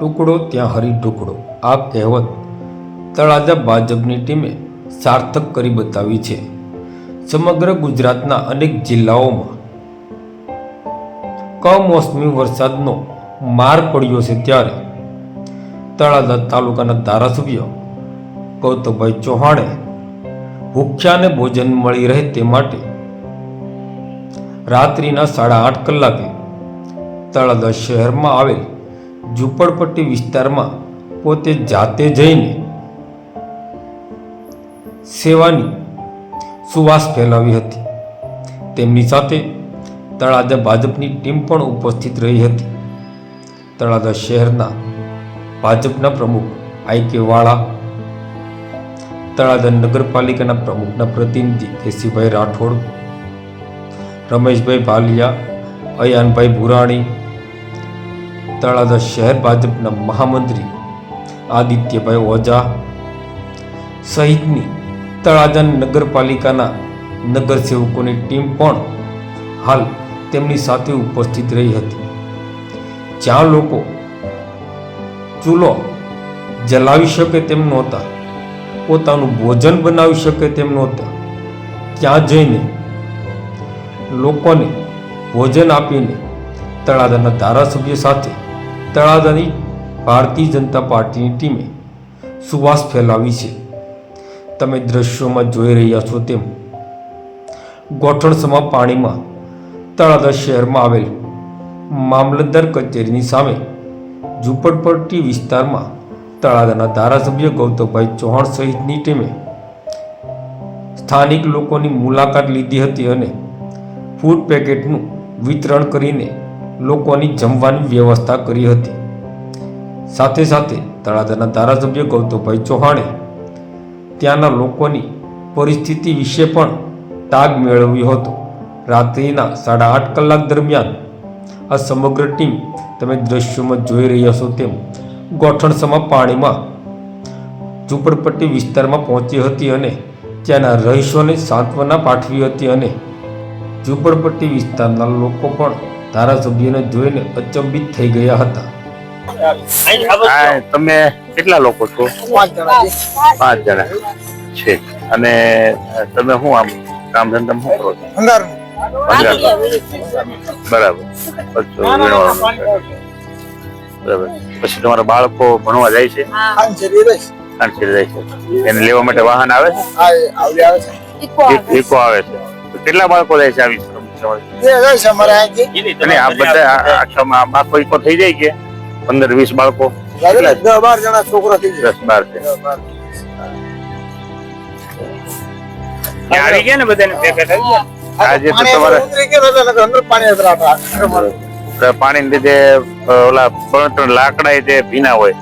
ટુકડો ત્યાં હરી ટુકડો. આ કહેવત તળાજા ભાજપની ટીમે સાર્થક કરી બતાવી છે. સમગ્ર ગુજરાતના અનેક જિલ્લાઓમાં કમોસમી વરસાદનો માર પડ્યો છે ત્યારે તળાજા તાલુકાના ધારાસભ્ય ગૌતમભાઈ ચૌહાણે ભૂખ્યાને ભોજન મળી રહે તે માટે રાત્રિના સાડા આઠ કલાકે તળાજા શહેરમાં આવેલ ઝૂંપડપટ્ટી વિસ્તારમાં પોતે જાતે જઈને સેવાની સુવાસ ફેલાવી હતી. તેમની સાથે તળાજા ભાજપની ટીમ પણ ઉપસ્થિત રહી હતી. તળાજા શહેરના ભાજપના પ્રમુખ આઈ કે વાળા, તળાજા નગરપાલિકાના પ્રમુખના પ્રતિનિધિ કેસીભાઈ રાઠોડ, રમેશભાઈ ભાલિયા, અયાનભાઈ ભુરાણી તળાજા શહેર ભાજપના મહામંત્રી આદિત્યભાઈ ઓઝા સહિતની તળાજા નગરપાલિકાના નગરસેવકોની ટીમ પણ હાલ તેમની સાથે ઉપસ્થિત રહી હતી. જ્યાં લોકો ચૂલો જલાવી શકે તેમ નહોતા, પોતાનું ભોજન બનાવી શકે તેમ નહોતા, ત્યાં જઈને લોકોને ભોજન આપીને તળાજાના ધારાસભ્ય સાથે તળાજાની ભારતીય જનતા પાર્ટીની ટીમે સુવાસ ફેલાવી છે. તમે દ્રશ્યોમાં જોઈ રહ્યા છો તેમ ગોઠણસમા પાણીમાં તળાજા શહેરમાં આવેલ મામલતદાર કચેરીની સામે ઝૂંપડપટ્ટી વિસ્તારમાં તળાજાના ધારાસભ્ય ગૌતમભાઈ ચૌહાણ સહિતની ટીમે સ્થાનિક લોકોની મુલાકાત લીધી હતી અને ફૂડ પેકેટનું વિતરણ કરીને લોકોની જમવાની વ્યવસ્થા કરી હતી. સાથે સાથે તળાજાના ધારાસભ્ય ગૌતમભાઈ ચૌહાણે ત્યાંના લોકોની પરિસ્થિતિ વિશે પણ તાગ મેળવ્યો હતો. રાત્રિના સાડા આઠ કલાક દરમિયાન આ સમગ્ર ટીમ તમે દ્રશ્યોમાં જોઈ રહ્યા છો તેમ ગોઠણસમા પાણીમાં ઝૂંપડપટ્ટી વિસ્તારમાં પહોંચી હતી અને ત્યાંના રહીશોને સાંત્વના પાઠવી હતી અને ઝૂંપડપટ્ટી વિસ્તારના લોકો પણ ધારાસભ્યને જોઈને અચંબિત થઈ ગયા હતા. તમે કેટલા લોકો છો? પાંચ જણા છે. પાંચ જણા છે. અને તમે શું આમ કામ ધંધા શું કરો છો? બરાબર. પછી બરાબર. પછી તમારા બાળકો ભણવા જાય છે? જાય છે. એને લેવા માટે વાહન આવે છે? આવે છે. કેટલા બાળકો જાય છે આવી છે અમારે અને આ બધા આખામાં આમ આખો થઈ જાય કે? પંદર વીસ બાળકો? દસ બાર જણા છોકરા થઈ જાય. દસ બાર છે. આવી ગયા ને બધાને? પેકેટ આવી ગયા આજે તો પાણી તમારે લીધે ઓલા ત્રણ લાકડા જે ભીના હોય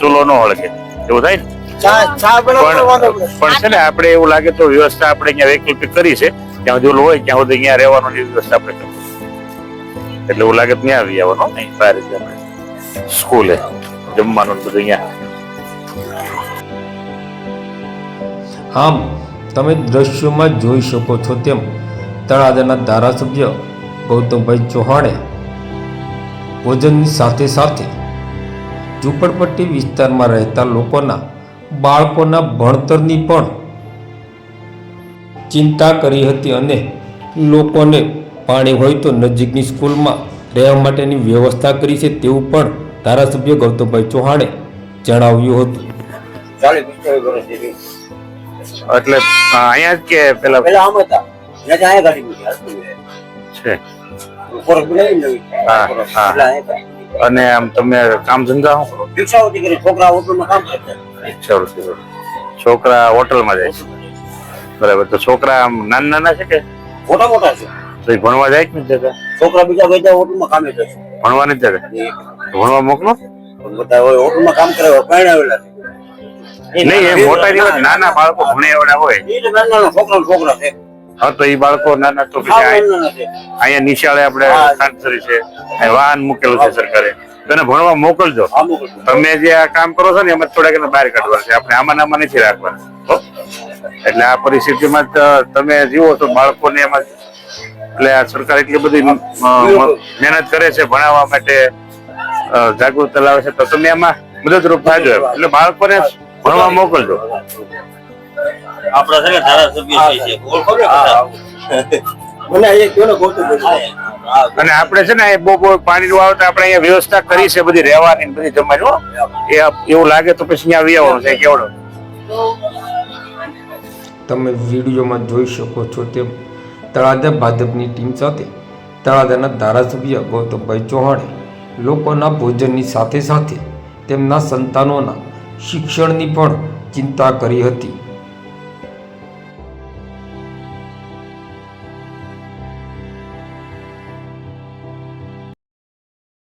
સુલો નો હળકે ચૂલો ન હળગે. એવું થાય પણ પણ છે ને આપણે એવું લાગે તો વ્યવસ્થા આપણે અહીંયા વૈકલ્પિક કરી છે. ત્યાં સુધી હોય ત્યાં સુધી અહીંયા રહેવાની વ્યવસ્થા આપણે એટલે એવું લાગે ત્યાં આવી આવવાનું અહીં સારી રીતે સ્કૂલે જમવાનું બધું અહીંયા. આમ, તમે દ્રશ્યોમાં જોઈ શકો છો તેમ તળાજાના ધારાસભ્ય ગૌતમભાઈ ચૌહાણે ભોજનની સાથે સાથે ઝૂંપડપટ્ટી વિસ્તારમાં રહેતા લોકોના બાળકોના ભણતરની પણ ચિંતા કરી હતી અને લોકોને પાણી હોય તો નજીકની સ્કૂલમાં રહેવા માટેની વ્યવસ્થા કરી છે તેવું પણ ધારાસભ્ય ગૌતમભાઈ ચૌહાણે જણાવ્યું હતું એટલે અહીંયા જ કે પેલા પેલા આમ હતા ત્યાં ગાડી. છે હા, હા. અહીંયા. અને આમ તમે કામ ધંધા શું કરો છોકરા હોટલમાં કામ કરતા. છોકરા હોટલમાં જાય છે બરાબર. તો છોકરા આમ નાના નાના છે કે? મોટા મોટા છે. તો ભણવા જાય કે નથી જતા? છોકરા બીજા બધા હોટલમાં કામે જશે ભણવા નથી જતા ભણવા મોકલો? બધા હોય હોટલમાં કામ કરે હોય, પરણાવેલા નહીં એ મોટા જેવા નાના બાળકો ભણે એવડા હોય. નાના છોકરા છોકરા છે. હા તો એ બાળકો નાના તો અહીંયા નિશાળે આપણે સાંસરી છે. વાહન મૂકેલું છે સરકારે. તેને ભણવા મોકલજો. તમે જે આ કામ કરો છો ને એમાં થોડાક બહાર કાઢવા છે. આપણે આમાં નામાં આમાં નથી રાખવાના? એટલે આ પરિસ્થિતિમાં તો તમે જીવો છો બાળકોને એમાં એટલે આ સરકાર એટલી બધી મહેનત કરે છે ભણાવવા માટે જાગૃત લાવે છે તો તમે એમાં મદદરૂપ થાજો. એટલે બાળકોને ભણવા મોકલજો આપણા છે ને ધારાસભ્ય છે? મને અહીંયા કયો ને ગોતું. અને આપણે છે ને એ બહુ બહુ પાણી નું આવે તો આપણે અહીંયા વ્યવસ્થા કરી છે બધી રહેવાની બધી જમવાની એવું લાગે તો પછી અહીંયા આવી આવવાનું છે કેવડો તમે વિડીયોમાં જોઈ શકો છો તેમ તળાજા ભાજપની ટીમ સાથે તળાજાના ધારાસભ્ય ગૌતમભાઈ ચૌહાણે લોકોના ભોજનની સાથે સાથે તેમના સંતાનોના શિક્ષણની પણ ચિંતા કરી હતી.